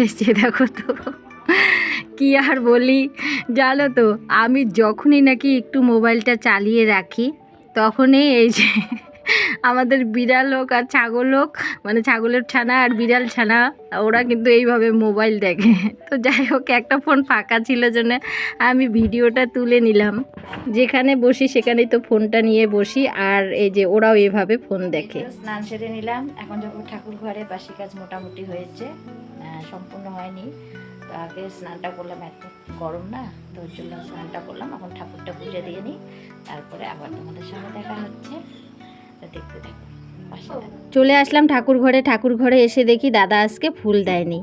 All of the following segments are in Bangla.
পড়েছে দেখো তো। কি আর বলি? জানো তো, আমি যখনই নাকি একটু মোবাইলটা চালিয়ে রাখি, তখনই এই যে আমাদের বিড়াল হোক আর ছাগল হোক মানে ছাগলের ছানা আর বিড়াল ছানা, ওরা কিন্তু এইভাবে মোবাইল দেখে। তো যাই হোক, একটা ফোন ফাঁকা ছিল জন্য আমি ভিডিওটা তুলে নিলাম। যেখানে বসি সেখানেই তো ফোনটা নিয়ে বসি, আর এই যে ওরাও এভাবে ফোন দেখে। স্নান সেরে নিলাম। এখন যখন ঠাকুর ঘরে, বাসি কাজ মোটামুটি হয়েছে। সম্পূর্ণ হয়নি। তো আগে স্নানটা করলাম, এত গরম না, তো ওর জন্য স্নানটা করলাম। এখন ঠাকুরটা পুজো দিয়ে নিই, তারপরে আবার তোমাদের সঙ্গে দেখা হচ্ছে। তো দেখতে থাকো। চলে আসলাম ঠাকুর ঘরে ঠাকুর ঘরে এসে দেখি দাদা আজকে ফুল দেয়নি।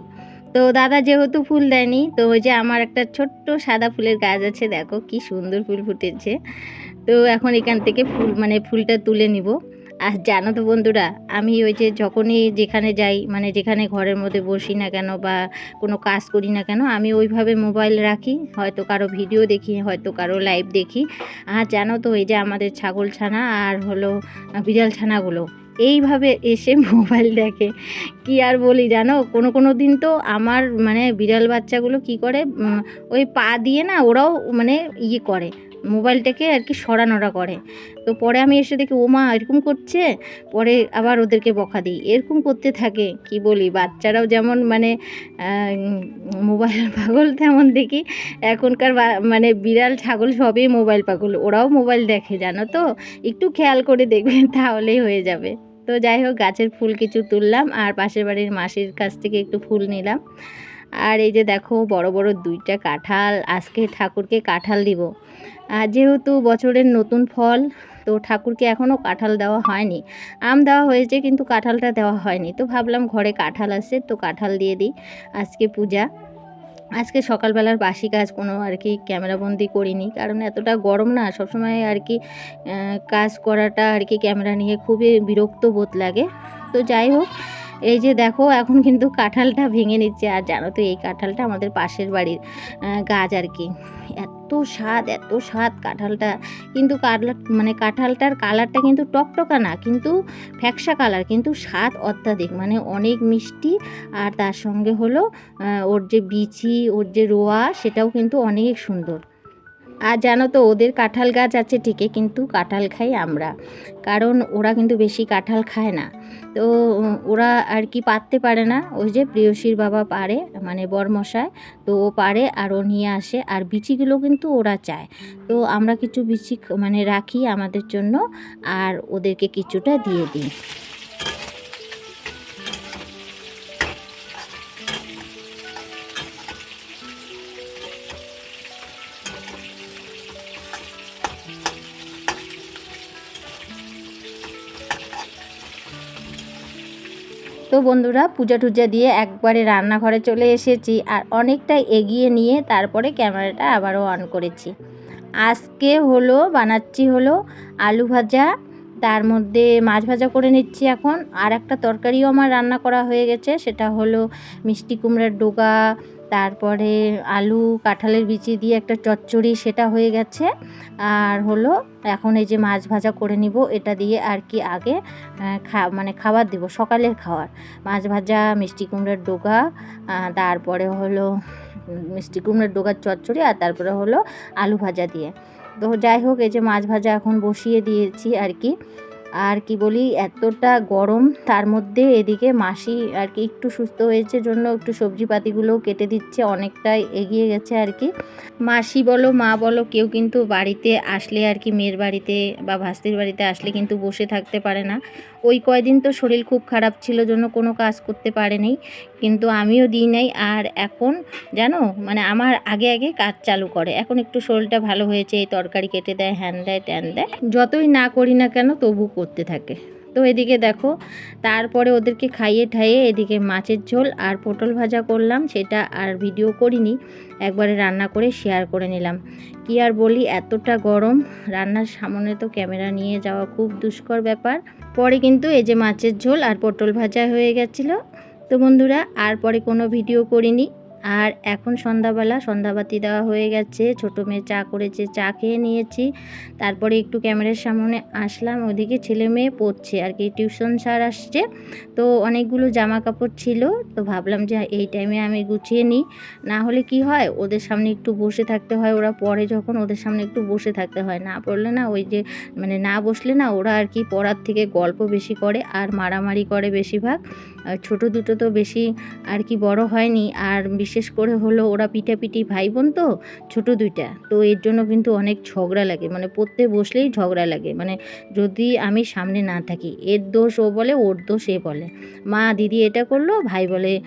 তো দাদা যেহেতু ফুল দেয়নি, তো ওই যে আমার একটা ছোট্ট সাদা ফুলের গাছ আছে, দেখো কি সুন্দর ফুল ফুটেছে। তো এখন এখান থেকে ফুল মানে ফুলটা তুলে নিব। আর জানো তো বন্ধুরা, আমি ওই যে যখনই যেখানে যাই মানে যেখানে ঘরের মধ্যে বসি না কেন বা কোনো কাজ করি না কেন, আমি ওইভাবে মোবাইল রাখি, হয়তো কারও ভিডিও দেখি, হয়তো কারও লাইভ দেখি। আর জানো তো এই যে আমাদের ছাগল ছানা আর হলো বিড়াল ছানাগুলো এইভাবে এসে মোবাইল দেখে। কি আর বলি জানো, কোনো কোনো দিন তো আমার মানে বিড়াল বাচ্চাগুলো কি করে ওই পা দিয়ে না ওরাও মানে ইয়ে করে মোবাইলটাকে আর কি সরানোরা করে। তো পরে আমি এসে দেখি, ও মা, এরকম করছে? পরে আবার ওদেরকে বকা দিই। এরকম করতে থাকে, কি বলি? বাচ্চারাও যেমন মানে মোবাইল পাগল তেমন দেখি। এখনকার মানে বিড়াল, ছাগল সবই মোবাইল পাগল। ওরাও মোবাইল দেখে, জানো তো? একটু খেয়াল করে দেখবেন তাহলেই হয়ে যাবে। তো যাই হোক, গাছের ফুল কিছু তুললাম আর পাশের বাড়ির মাসির কাছ থেকে একটু ফুল নিলাম। আর এই যে দেখো, বড় বড় দুইটা কাঁঠাল, আজকে ঠাকুরকে কাঁঠাল দিব। যেহেতু বছরের নতুন ফল, তো ঠাকুরকে এখনও কাঁঠাল দেওয়া হয়নি। আম দেওয়া হয়েছে কিন্তু কাঁঠালটা দেওয়া হয়নি। তো ভাবলাম ঘরে কাঁঠাল আছে, তো কাঁঠাল দিয়ে দিই আজকে পূজা। আজকে সকালবেলার বাসি কাজ কোনো আর কি ক্যামেরাবন্দি করিনি, কারণ এতটা গরম না, সবসময় আর কি কাজ করাটা আর কি ক্যামেরা নিয়ে খুবই বিরক্ত বোধ লাগে। তো যাই হোক এই যে দেখো, এখন কিন্তু কাঁঠালটা ভেঙে নিচ্ছে। আর জানো তো, এই কাঁঠালটা আমাদের পাশের বাড়ির গাছ আর কি। এত স্বাদ এত স্বাদ কাঁঠালটা। কিন্তু কাটলা মানে কাঁঠালটার কালারটা কিন্তু টকটকা না, কিন্তু ফ্যাকসা কালার, কিন্তু স্বাদ অত্যাধিক। মানে অনেক মিষ্টি। আর তার সঙ্গে হলো ওর যে বিচি, ওর যে রোয়া, সেটাও কিন্তু অনেক সুন্দর। আর জানো তো, ওদের কাঁঠাল গাছ আছে ঠিকই, কিন্তু কাঁঠাল খাই আমরা। কারণ ওরা কিন্তু বেশি কাঁঠাল খায় না। তো ওরা আর কি পারতে পারে না। ওই যে প্রিয়সীর বাবা পারে মানে বরমশায় তো ও পারে আর ও নিয়ে আসে। আর বিচিগুলো কিন্তু ওরা চায়। তো আমরা কিছু বিচি মানে রাখি আমাদের জন্য, আর ওদেরকে কিছুটা দিয়ে দিই। তো বন্ধুরা, পূজা টুজা দিয়ে একবারে রান্নাঘরে চলে এসেছি আর অনেকটা এগিয়ে নিয়ে তারপরে ক্যামেরাটা আবারও অন করেছি। আজকে হলো, বানাচ্ছি হলো আলু ভাজা, তার মধ্যে মাছ ভাজা করে নিচ্ছি এখন। আর একটা তরকারিও আমার রান্না করা হয়ে গেছে, সেটা হলো মিষ্টি কুমড়ার ডোগা তারপরে আলু, কাঁঠালের বিচি দিয়ে একটা চচ্চড়ি, সেটা হয়ে গেছে। আর হলো, এখন এই যে মাছ ভাজা করে নিব, এটা দিয়ে আর কি আগে খা মানে খাবার দিব, সকালের খাবার। মাছ ভাজা, মিষ্টি কুমড়ার ডোগা তারপরে হলো, মিষ্টি কুমড়ার ডোগার চচ্চড়ি, আর তারপরে হলো আলু ভাজা দিয়ে। তো যাই হোক, এই যে মাছ ভাজা এখন বসিয়ে দিয়েছি আর কি। আর কি বলি, এতটা গরম, তার মধ্যে এদিকে মাসি আর কি একটু সুস্থ হয়েছে জন্য একটু সবজিপাতিগুলোও কেটে দিচ্ছে, অনেকটাই এগিয়ে গেছে আর কি। মাসি বলো, মা বলো, কেউ কিন্তু বাড়িতে আসলে আর কি মেয়ের বাড়িতে বা ভাস্তির বাড়িতে আসলে কিন্তু বসে থাকতে পারে না। ওই কয়দিন তো শরীর খুব খারাপ ছিল, জন্য কোনো কাজ করতে পারেনি। কিন্তু আমিও দিই নাই। আর এখন জানো মানে আমার আগে আগে কাজ চালু করে। এখন একটু শরীরটা ভালো হয়েছে, এই তরকারি কেটে দেয়, হ্যান দেয় ট্যান দেয়। যতই না করি না কেন তবু করতে থাকে। তো এদিকে দেখো, তারপরে ওদেরকে খাইয়ে ঠাইয়ে এদিকে মাছের ঝোল আর পটল ভাজা করলাম, সেটা আর ভিডিও করিনি, একবারে রান্না করে শেয়ার করে নিলাম। কি আর বলি, এতটা গরম, রান্নার সামনে তো ক্যামেরা নিয়ে যাওয়া খুব দুষ্কর ব্যাপার। পরে কিন্তু এই যে মাছের ঝোল আর পটল ভাজা হয়ে গেছিল। তো বন্ধুরা, আর পরে কোনো ভিডিও করিনি। আর এখন সন্ধ্যাবেলা, সন্ধ্যাবাতি দেওয়া হয়ে গেছে। ছোটো মেয়ে চা করেছে, চা খেয়ে নিয়েছি। তারপরে একটু ক্যামেরার সামনে আসলাম। ওদিকে ছেলে মেয়ে পড়ছে আর কি, টিউশন স্যার আসছে। তো অনেকগুলো জামা কাপড় ছিল। তো ভাবলাম যে এই টাইমে আমি গুছিয়ে নিই। না হলে কি হয়, ওদের সামনে একটু বসে থাকতে হয়। ওরা পড়ে যখন, ওদের সামনে একটু বসে থাকতে হয়। না পড়লে না ওই যে মানে না বসলে না ওরা আর কি পড়ার থেকে গল্প বেশি করে আর মারামারি করে বেশিরভাগ। ছোট দুটো তো বেশি আর কি বড় হয়নি। আর বিশেষ করে হলো ওরা পিঠাপিঠি ভাই বোন তো, ছোটো দুইটা। তো এর জন্য কিন্তু অনেক ঝগড়া লাগে। মানে পড়তে বসলেই ঝগড়া লাগে। মানে যদি আমি সামনে না থাকি, এর দোষ ও বলে, ওর দোষ এ বলে। মা, দিদি এটা করল, ভাই বলে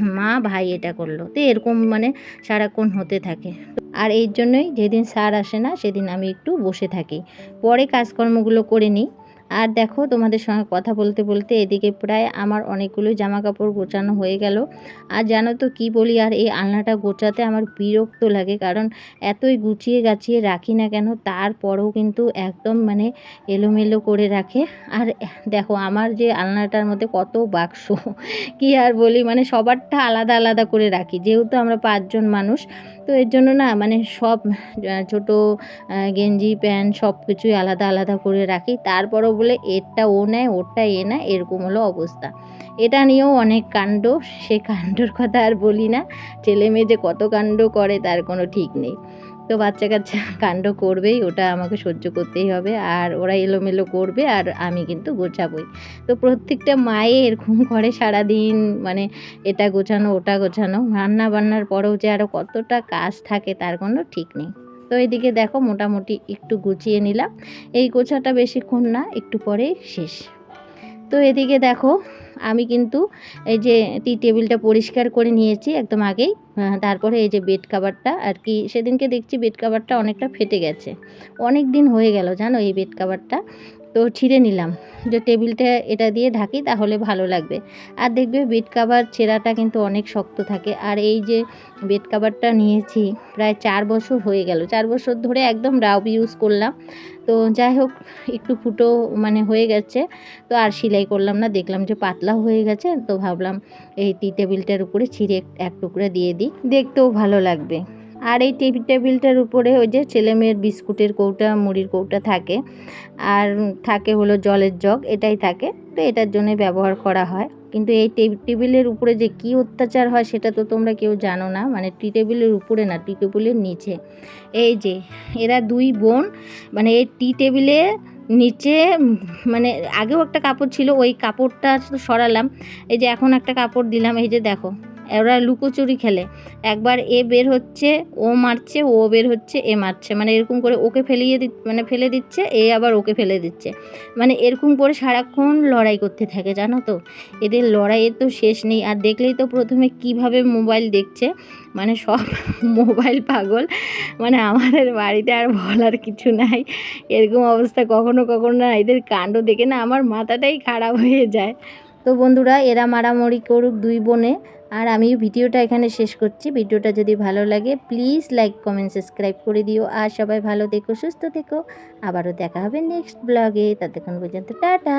মা, ভাই এটা করল। তো এরকম মানে সারাক্ষণ হতে থাকে। আর এই জন্যই যেদিন স্যার আসে না, সেদিন আমি একটু বসে থাকি। পরে কাজকর্মগুলো করে নিই। আর দেখো, তোমাদের সঙ্গে কথা বলতে বলতে এদিকে প্রায় আমার অনেকগুলো জামা কাপড় গোছানো হয়ে গেল। আর জানো তো কি বলি, আর এই আলনাটা গোছাতে আমার বিরক্ত লাগে, কারণ এতই গুছিয়ে গাছিয়ে রাখি না কেন, তারপরেও কিন্তু একদম মানে এলোমেলো করে রাখে। আর দেখো, আমার যে আলনাটার মধ্যে কত বাক্স, কি আর বলি মানে সবারটা আলাদা আলাদা করে রাখি। যেহেতু আমরা পাঁচজন মানুষ তো এর জন্য না মানে সব ছোট গেঞ্জি, প্যান্ট সব কিছুই আলাদা আলাদা করে রাখি। তারপরও বলে এরটা ও নেয়, ওরটা এ নেয়, এরকম হলো অবস্থা। এটা নিয়েও অনেক কাণ্ড, সে কাণ্ডর কথা আর বলি না। ছেলে মেয়ে যে কত কাণ্ড করে তার কোনো ঠিক নেই। তো বাচ্চা কাচ্চা কাণ্ড করবেই, ওটা আমাকে সহ্য করতেই হবে। আর ওরা এলোমেলো করবে, আর আমি কিন্তু গোছাবই। তো প্রত্যেকটা মায়ে এরকম করে সারাদিন মানে এটা গোছানো, ওটা গোছানো। রান্না বান্নার পরেও যে আরও কতটা কাজ থাকে তার কোনো ঠিক নেই। তো এদিকে দেখো মোটামুটি একটু গুছিয়ে নিলাম। এই গোছাটা বেশিক্ষণ না, একটু পরেই শেষ। তো এদিকে দেখো, আমি কিন্তু এই যে টি টেবিলটা পরিষ্কার করে নিয়েছি একদম আগেই। তারপরে এই যে বেড কাভারটা আর কি, সেদিনকে দেখছি বেড কাভারটা অনেকটা ফেটে গেছে। অনেক দিন হয়ে গেল, জানো এই বেড কাভারটা তো ছিঁড়ে নিলাম। যে টেবিলটা এটা দিয়ে ঢাকি তাহলে ভালো লাগবে। আর দেখবে বেড কাভার ছেঁড়াটা কিন্তু অনেক শক্ত থাকে। আর এই যে বেড কাভারটা নিয়েছি, প্রায় চার বছর হয়ে গেল। চার বছর ধরে একদম রাব ইউজ করলাম। তো যাই হোক, একটু ফুটো মানে হয়ে গেছে। তো আর সেলাই করলাম না। দেখলাম যে পাতলা হয়ে গেছে। তো ভাবলাম এই টি টেবিলটার উপরে ছিঁড়ে এক টুকরা দিয়ে দিই। দেখতেও ভালো লাগবে। আর এই টি টেবিলটার উপরে ওই যে ছেলে মেয়ের বিস্কুটের কৌটা, মুড়ির কৌটা থাকে। আর থাকে হলো জলের জগ, এটাই থাকে। তো এটার জন্য ব্যবহার করা হয়। কিন্তু এই টেব- টেবিলের উপরে যে কি অত্যাচার হয় সেটা তো তোমরা কেউ জানো না। মানে টি টেবিলের উপরে না, টি টেবিলের নিচে। এই যে, এরা দুই বোন মানে এই টি টেবিলে নিচে মানে আগেও একটা কাপড় ছিল, ওই কাপড়টা সরালাম। এই যে এখন একটা কাপড় দিলাম, এই যে দেখো। ওরা লুকোচুরি খেলে। একবার এ বের হচ্ছে, ও মারছে, ও বের হচ্ছে, এ মারছে। মানে এরকম করে ওকে ফেলিয়ে দি মানে ফেলে দিচ্ছে, এ আবার ওকে ফেলে দিচ্ছে। মানে এরকম করে সারাক্ষণ লড়াই করতে থাকে, জানো তো? এদের লড়াইয়ের তো শেষ নেই। আর দেখলেই তো প্রথমে কীভাবে মোবাইল দেখছে। মানে সব মোবাইল পাগল। মানে আমাদের বাড়িতে আর বলার কিছু নাই। এরকম অবস্থা কখনো কখনো না, এদের কাণ্ড দেখে না আমার মাথাটাই খারাপ হয়ে যায়। তো বন্ধুরা, এরা মারামারি করুক দুই বোনে। আর আমি ভিডিওটা এখানে শেষ করছি। ভিডিওটা যদি ভালো লাগে প্লিজ লাইক কমেন্ট সাবস্ক্রাইব করে দিও। আর সবাই ভালো দেখো সুস্থ থেকো। আবারও দেখা হবে নেক্সট ব্লগে ততক্ষণ পর্যন্ত, টাটা!